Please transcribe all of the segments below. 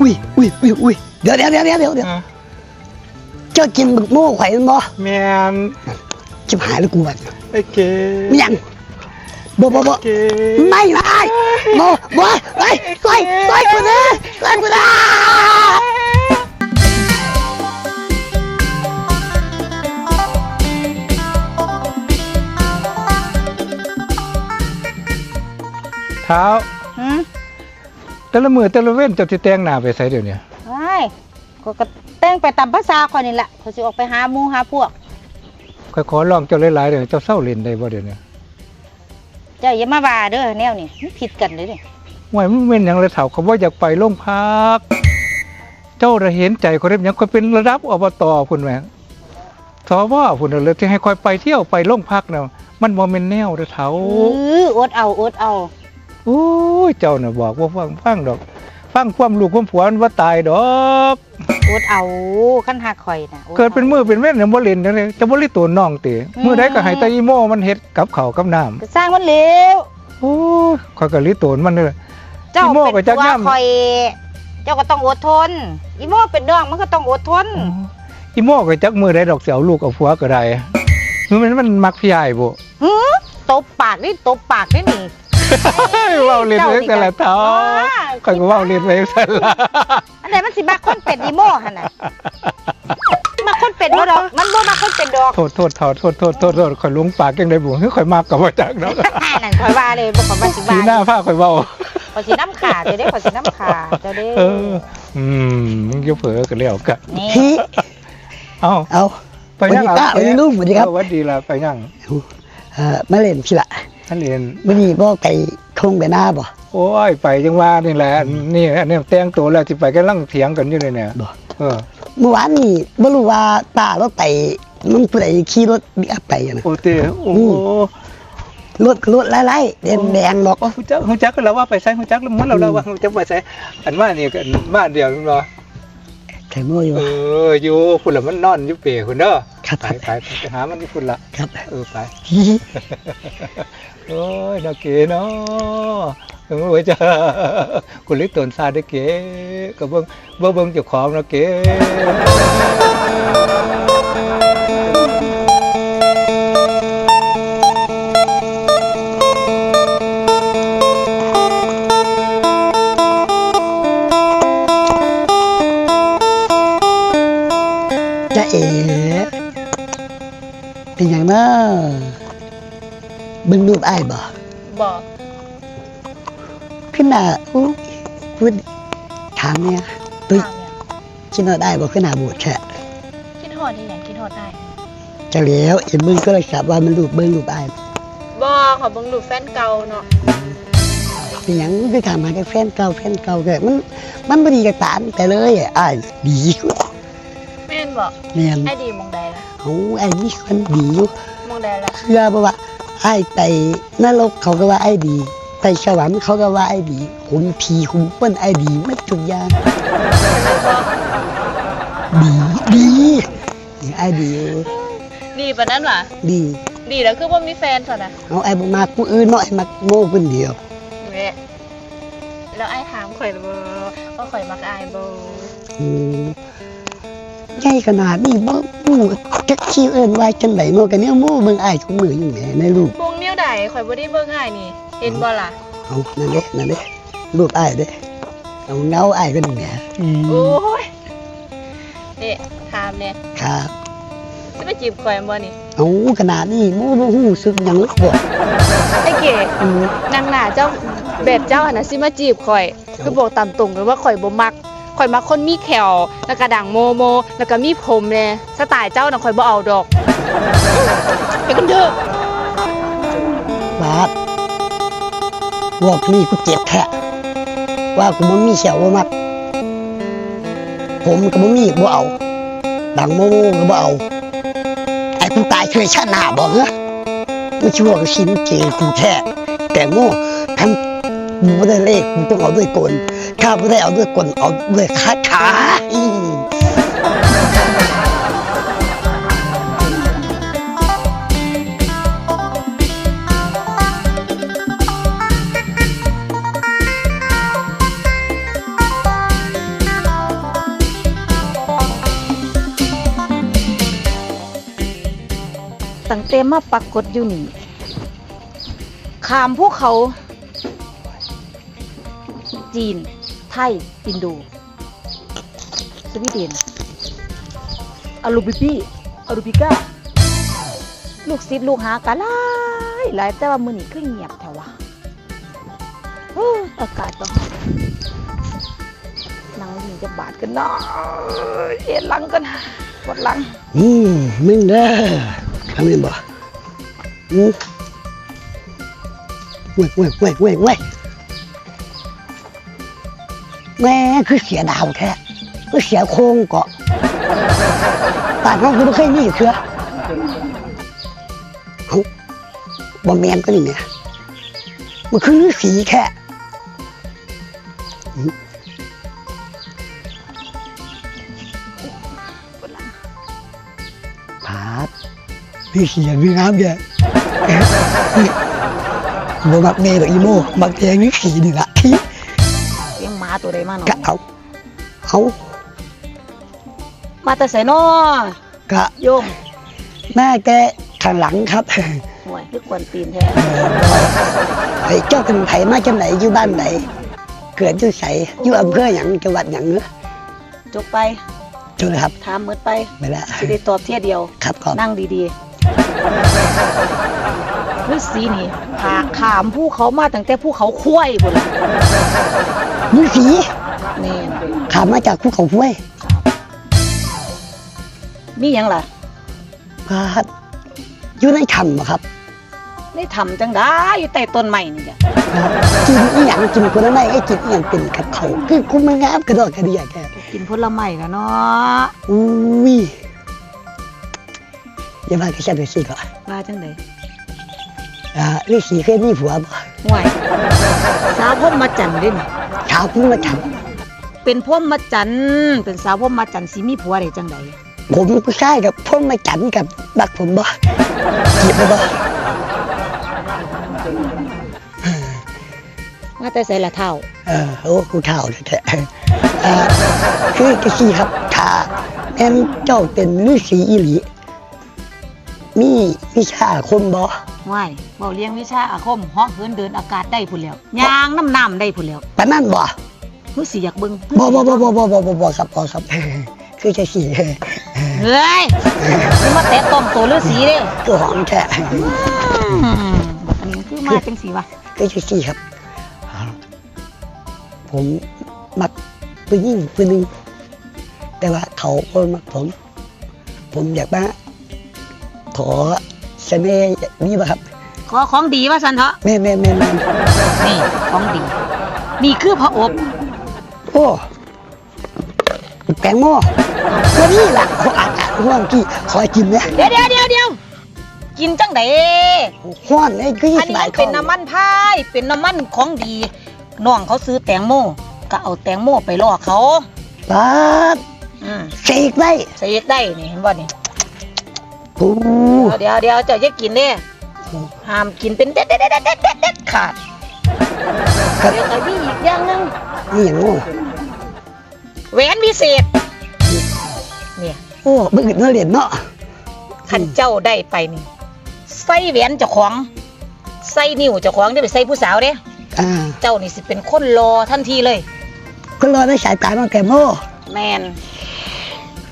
อุ้ยอุ้ยอุ้ยอุ้ยเดี๋ยวเดี๋ยวเดี๋ยวเดี๋ยวเดี๋ยวเดี๋ยวอะเจ้ากินบึกโม่ไข่มันบ่แมนชิบหายแล้วกูบัดไอ้เก๋ไม่ยังบ่บ่บ่เก๋ไม่ไม่บ่บ่ไอ้ไล่ไล่กูนะไล่กูนะเท้าหืม แต่ละมือแต่ละเว้นเจะที่แต่งหน้าไปใส่เดี๋ยวนี้ไอ้ก็ก็แต่งไปตามภาษาคนนี่แหละเขาสิออกไปหาหมู่หาพวกค่อยขอลองเจ้าหลายๆเดี๋ยวเจ้าเศร้าเล่นได้บ่เดี๋ยวนี้เจ้าอย่ามาว่าเด้อแนวนี่มันผิดกันเลยนี่ห่วยมันเป็นหยังเลยเถ่าเขาว่าอยากไปโรงพัก เจ้าระเห็นใจคนเรียบยังค่อยเป็นระดับอบตพุ่นแหมสวพุ่นน่ะเลยที่ให้ค่อยไปเที่ยวไปโรงพักน่ะมันบ่แม่นแนวเด้อเฒ่า เอออดเอาอดเอา โอ้ยเจ้าน่ะบอกว่าฟังฟังดอก ฟังความลูกความผัวมันว่าตายดอกอดเอาคันหักข่อยน่ะออาเกิดเป็นมือเป็นเว้นเนี่ยบ่เล่นจังได๋จะบ่ลิตัวน้องติอืมมื้อใดก็ให้แตาอีโมมันเฮ็ดกับข้าวกับน้ำก็สร้างมันเลวโอ้ยข้อยก็ลิตัวมันเด้อ เจ้าอีโม่เป็นก็จักตัวย่ำ ข่อยเจ้าก็ต้องอดทน อีโม่เป็นดองมันก็ต้องอดทนอีโมก็จักมือได้ดอกเสียวลูกเอาผัวก็ได้คือมันมันมักพี่ใหญ่บ่หือตบปากนี่ตบปากนี่นี่ เว้าเล่นไว้แต่ละเท้าข้อยก็เว้าเล่นไว้ซั่นล่ะอันไหนมันสิมาคนเป็นอีโม่หั่นน่ะมาคนเป็นบ่ดอกมันบ่มาคนเป็นดอกโทษโทษเท้าโทษโทษโทษโทษข่อยหลงปากจังได๋บ่คือข่อยมักก็บ่จักเนาะนั่นข่อยว่าเลยบ่ข่อยว่าสิสีว่าหน้าผ้าข่อยเว้าข่อยสิน้ำขาเจ้าเด้ข่อยสิน้ำขาเจ้าเด้เอออืมมึงอย่าเผลอกันแล้วกันนี่ฮิเอ้าเอาไปยังสวัสดีครับสวัสดีลูกสวัสดีครับเออสวัสดีล่ะไปยังเอ่อมาเล่นพี่ละ ท่านเรียนมื้อนี้บ่ไปคงไปหน้าบ่โอ้ยไปจังว่านี่แหละนี่อันนี้แต่งตัวแล้วสิไปกํลังเถียงกันอยู่เลยเนี่ยบ่เออเมื่อวานนี่บ่รู้ว่าป้ารถไปมันผู้ใดขี่รถบิ๊กอัพไปอะนะโอ้เตโอ้อืโหรถรถไล่ๆแดงๆดอกโอ้ฮู้จักฮู้จักกันแล้วว่าไปใส่ฮู้จักแล้วมันเราแล้วว่าฮู้จักไปใส่อันว่านี่กันบ้านเดียวนึงเหรอ ไข่โม่อยู่ เอออยู่พุ่นละมันนอนอยู่เปรพุ่นเด้อครับไปไปไปไปหามันที่พุ่นละครับเออไปฮิฮิโอ้ยน่าเก๋เนาะเออไว้จ้าคุณลิตนซาได้เก๋ก็เบิ่งเบิ่งเบิ่งเจ้าของนะเก๋ เอ๋เป็นย่างน้าเบิ่งรูปไอ้บ่บอกขึ้นหน้าอู้พูดถามเนี่ยตุ้ยคิดว่าได้บ่ขึ้นหน้าบูดแค่คิดฮอดอีหยังคิดฮอดได้จะแล้วเห็นมึงก็เลยครับว่ามันรูปเบิ่งรูปอ้ายบ่ขอเบิ่งรูปแฟนเก่าเนาะเป็นหยังคือถามหาแต่แฟนเก่าแฟนเก่าแกมันมันบ่ดีกับตานแต่เลยอะอ้ายดีกว่า แม่นบ่แม่นไอ้ดีมองใดล่ะโอ้อ้ายนี่คนดีอยู่มองใดล่ะเชื่อบ่ว่าไอ้ายไปนรกเขาก็ว่าไอ้ายดีไปสวรรค์เขาก็ว่าไอ้ายดีคุมผีคุมเปิ้นไอ้ายดีไม่ทุกอย่างดีดีไอ้ายดีอยู่ดีปานนั้นว่ะดีดีแล้วคือบ่มีแฟนซะนะเอาไอ้ายบ่มาผู้อื่นเนาะไอ้มักโม่คนเดียวแหม่แล้วไอ้ถามข่อยบ่ว่าข่อยมักอายบ่อืม ใหญ่ขนาดนี้บ่ฮู้จักชื่อเอิ้นว่าจังไดเนาะก็เนี่ยโม่เบิ่งอ้ายทุกมื้ออยู่แหมในรูปวงนิ้วใดข่อยบ่ได้เบิ่งอ้ายนี่ เห็นบ่ล่ะ เอานั่นเด้นั่นเด้รูปอ้ายเด้เอาเงาอ้ายก็นี่แหมอืมโอ้ยนี่ถามเนี่ยครับสิมาจีบข่อยบ่นี่เอาขนาดนี้โม่บ่ฮู้สึกหยังเลยบ่ไอ้เก๋อืมนางหน้าเจ้าแบบเจ้าหั่นน่ะสิมาจีบข่อย คือบอกตามตรงเลยว่าข่อยบ่มัก ข่อยมักคนมีแขวแล้วก็ดังโมโม แล้วก็มีผมแน่สไตล์เจ้าน่ะข่อยบ่เอาดอกไปกันเถอะบาดว่าพี่กูเจ็บแท้ว่ากูบ่มีเขียวบ่มักผมก็บ่มีบ่เอาดังโมโมก็บ่เอาไอ้กูตายเคยชาติหน้าบ่เหรอไม่ชั่วก็ชินเจกูแท้แต่โง่ทันกูบ่ได้เลขกูต้องเอาด้วยกล ข้าไม่ได้เอาด้วยกลเอาด้วยคาขาตั้งเต่มาปรากฏอยู่นี่ขามพวกเขา จีน ไทย อินโด สวีเดนอารูบิปีอารูบิก้า ลูกศิษย์ลูกหากันหลายหลายแต่ว่ามือนี้คือเงียบแถวะโอ้ยอากาศก็นั่งยิงจะบาดกันเนาะเอ็นหลังกันปวดหลัง อืมมึงเด้อทำไมบ่อืมเว้ยเว้ยเว้ยเว้ย แม่คือเสียดาวแท้คือเสียโครงเกาะปานน้องคือไม่เคยมีอยู่เถื่อเอ้าบ่แมนก็นี่เนี่ยมันคือฤาษีแค่อืมพาดพี่เสียงพี่น้ำแกบ่มักเมย์ดอกอีโม่มักแกงนี่ขี่นี่ละที่าตัวใดมาหนอกะเอาเอามาแต่ใส่นอกะโยมแม่แกข้างหลังครับห่วยลึกกวนตีนแท้ไอ้เจ้าเป็นไผมาจากไหนอยู่บ้านไหนเกิดอยู่ไสอยู่อำเภอหยังจังหวัดหยังเนอะจบไปจุลครับถามหมืดไปไปแล้วสิได้ตอบเที่ยเดียวครับขอบนั่งดีๆฤาษีนี่พาขามผู้เขามาตั้งแต่ผู้เขาคุ้ยบุน ล่ะฤาษีนี่ขามมาจากภูเขาห้วยมีหยังล่ะครับอยู่ในถ้ำบ่ครับได้ทำจังได้อยู่ใต้ต้นไม้นี่จ้ะกินอีหยังกินคนละไม่ให้กินอีหยังเป็นกับเขาคือกูมันงามกระดอกกระเดียแกกินผลไม้แล้วเนาะอุ้ยอย่ามากับฉันไปสิก่อนว่าจังได อ่าฤาษีเคยมีผัวบ่ห่วยสาวพรหมจันทร์เด้นี่ชาวพุ่งมาทเป็นพรหมจันทร์เป็นสาวพรหมจันทร์สิมีผัวได้จังไดำผมผู้ชายกับพุ่งมาจันกับบักผมบ่จีบบ่มาแต่ใส่ละเท่าเออโอ้กูเท่าเลยแท้เอ่อคือกะซี่ครับถ้าแม่นเจ้าเป็นฤาษีอีหลีมีวิชาอาคมบ่ ว้ายเบาเลี้ยงวิชาอาคมห้องเหินเดินอากาศได้พุ่นแล้วยางน้ำน้ำได้พุ่นแล้วปานนั้นบ่คือสิอยากเบิ่งบ่บ่บ่บ่บ่บ่บ่บ่ครับบ่ครับ คือจะสี่เฮ้ยนี่มาแตะต้องตัวฤาษีเด้คือหอมแท้อืมอันนี้คือมาจังสีวะคือจะสี่ครับ ผมมักผู้หญิงผู้หนึงแต่ว่าเขาคนมักผม ผมอยากมาขอ เสน่ห์นี่ป่ะครับ ขอของดีว่าสันเถอะแม่แม่แม่แม่นี่ของดี นี่คือพระอบโอ้แตงโมวันนี้ล่ะเขาอาจจะห่วงกี่ขอกินเนี่ยเดี๋ยวเดี๋ยวเดี๋ยวเดี๋ยวกินจังไดห้อนเลยคืออันสนี้บามัยนคอเป็นน้ำมันพายเป็นน้ำมันของดีน้องเขาซื้อแตงโมก็เอาแตงโมไปล่อเขาปาดอืมเสกได้ใส่ได้นี่เห็นบ่นี่ โอ้เดี๋ยวเดี๋ยวเจ้าจะกินเด้ห้ามกินเป็นเด็ดเด็ดเด็ดเด็ดเด็ดเด็ดขาดครับเดี๋ยวก็มีอีกอย่างหนึงนี่อย่างโง่แหวนวิเศษ เนี่ยโอ้บึ้งเนื้อเหรียญเนาะขันเจ้าได้ไปนี่ใส่แหวนเจ้าของใส่นิ้วเจ้าของได้ไปใส่ผู้สาวเด้อ่าเจ้านี่สิเป็นคนรอทันทีเลยก็รอในสายตาน้องแตงโมแมน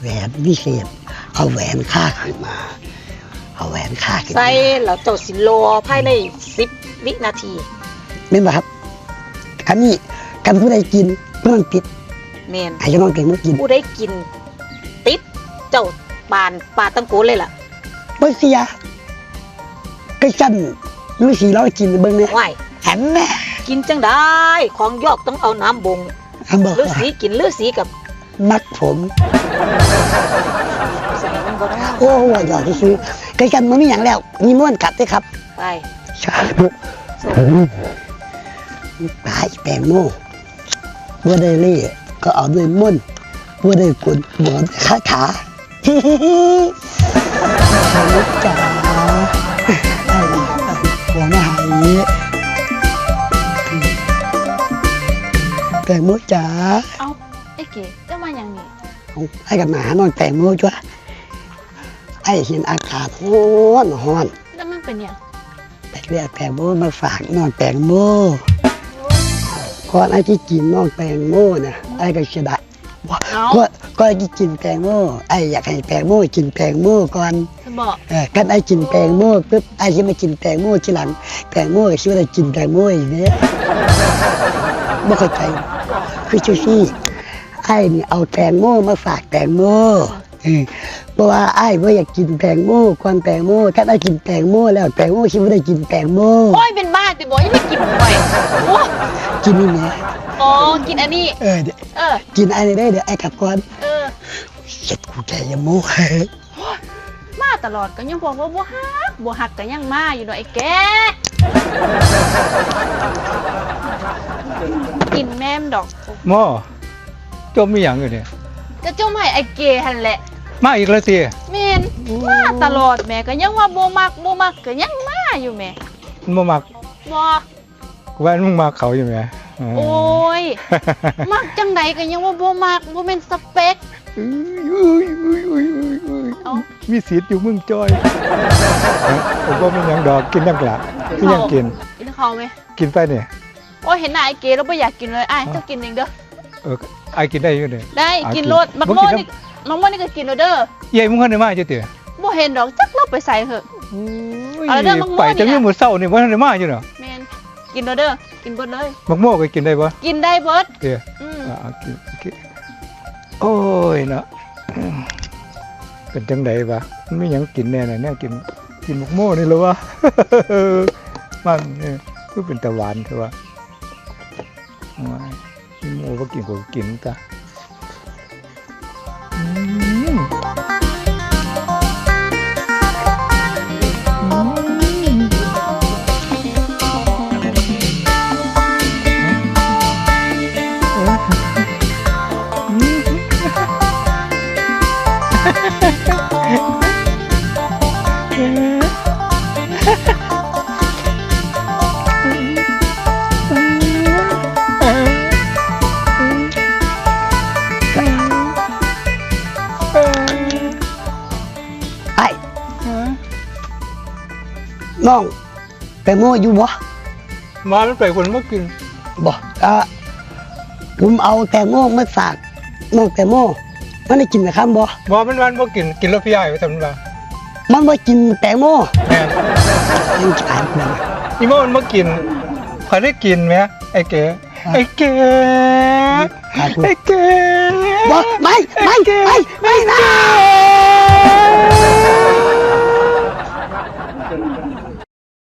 แหวนวิเศษ เอาแหวนค่าขึ้นมา เอาแหวนค่าขึ้นมาใส่แล้วเจ้าสิรอภายในสิบวินาทีเป็นป่ะครับ อันนี้กันผู้ใดกินมันติดแมนให้น้องแตงโมกินผู้ได้กิน ติดเจ้าปานปาดตั้งโกนเลยล่ะบ่เสียก็จันฤาษีเรากินเบิ่งเนี่ยว่ายหันแน่กินจังได้ ของยอกต้องเอาน้ำบงอันบอกฤาษีกินฤาษีกับ มักผมใส่มันบ่ได้โอ้ว่าหยอกที่ซื้อก็จันมันมีอย่างแล้วมีม้วนกลับด้วยครับไปสาธุตายแตงโมบ่ได้เล่ก็เอาด้วยม่นต์บ่ได้กลบ่ได้คาถาฮิฮิฮิสนุกจ๋าไอ้นี่ไอ้หัวมาหายแตงโมจ๋าเอ้าไอ้เก๋เจ้ามาอย่างนี้เอาให้กับหมาหน่อยแตงโมจ้ะไออ้เห็นอากาศร้อนร้อนแล้วมันเป็นหยังแต่เรียกแตงโมมาฝากน้องแตงโมก่อนไอ้ที่กินน้องแตงโมเนี่ยไอ้ก็เสียดายว่าเอาก็ก็ไอ้ที่กินแตงโมไอ้อยากให้แตงโมกินแตงโมก่อนจะบอกเออกันไอ้กินแตงโมปุ๊บไอ้ที่มากินแตงโมทีหลังแตงโมก็คิดว่าได้กินแตงโมอีกเนี่ยไม่เข้าใจคือชูชี่ ไอ้นี่เอาแตงโมมาฝากแตงโมเออเพราะว่าไอ้ไม่อยากกินแตงโมก่อนแตงโมกันไอ้กินแตงโมแล้วแตงโมคิดว่าได้กินแตงโมโอ้ยเป็นบ้าติบอกยังไม่กินบ่อยโอ้กินนี่เนี่ยอ๋อกินอันนี้เออเดี๋ยวเออกินไอ้นี่ได้เดี๋ยวไอ้กลับก่อนเออเช็ดกูแกอยังโมมาตลอดก็ยังบอกว่าบ่ฮักบ่ฮักก็ยังมาอยู่เนาะไอ้แกกินแม่มดอกหมอ จมมีหยังอยู่เนี่ยก็เจ้าใหม่ไอ้เกหันแหละมาอีกแล้วสิแม่นมาตลอดแม่ก็ยังว่าบ่มักบ่มักก็ยังมาอยู่แม่มันบ่มักบ่กูว่ามึงมักเขาอยู่ไหมโอ้ยมักจังใดก็ยังว่าบ่มักบ่แม่นสเปคอุ้ยอุ้ยอุ้ยอุ้ยอุ้ยเอ้ามีสิทธิ์อยู่มึงจอยผมก็ไม่ยังดอกกินยังกละไม่ยังกิน กินข้าวไหมกินไปเนี่ย โอ้ยเห็นหน้าไอ้เกแล้วบ่อยากกินเลยอ้ายเจ้ากินเองเด้อ เออไอ้กินได้อยู่เนี่ย ได้อะกินกินรสมักบ่โม่กินนี่มักโม่นี่ก็กินแล้วเด้อเยัยมึงคนไหนมาจะเตี๋ยบ่เห็นดอกจักเราไปใส่เถอะเอาแล้วเด้อมักม่วงไปจะนี่มีนะ มือเศร้านี่ว่าทันได้มาอยู่เนาะแม่นกินแล้วเด้อกินเบิดเลย มักโม่ก็กินได้ปะกินได้เบิดเตี๋ยอืมอ่ากินกินโอ้ยเนาะอืมเป็นจังไดวะมันไม่ยังกินแน่เลยเนี่ยกินกินมักโม่นี่เหรอวะ มันเนี่ยคือเป็นตะหวานเถอะวะโอ้ยกิน โม่ก็กินก็กินตะอืม น้องแตงโมอยู่บ่มามันไปคนมากินบ่อะผมเอาแตงโมมาฝากน้องแตงโมมันได้กินนะครับบ่บอมันวันบ่กินกินแล้วพี่ใหญ่ไปทำมันบ่มันบ่กินแตงโมแม่นยังขายเลยอีโมมันบ่กินพอได้กินไหมไอ้เก๋ไอ้เก๋ขายกูไอ้เก๋บ่ไม่ไม่ไม่ไม่นะ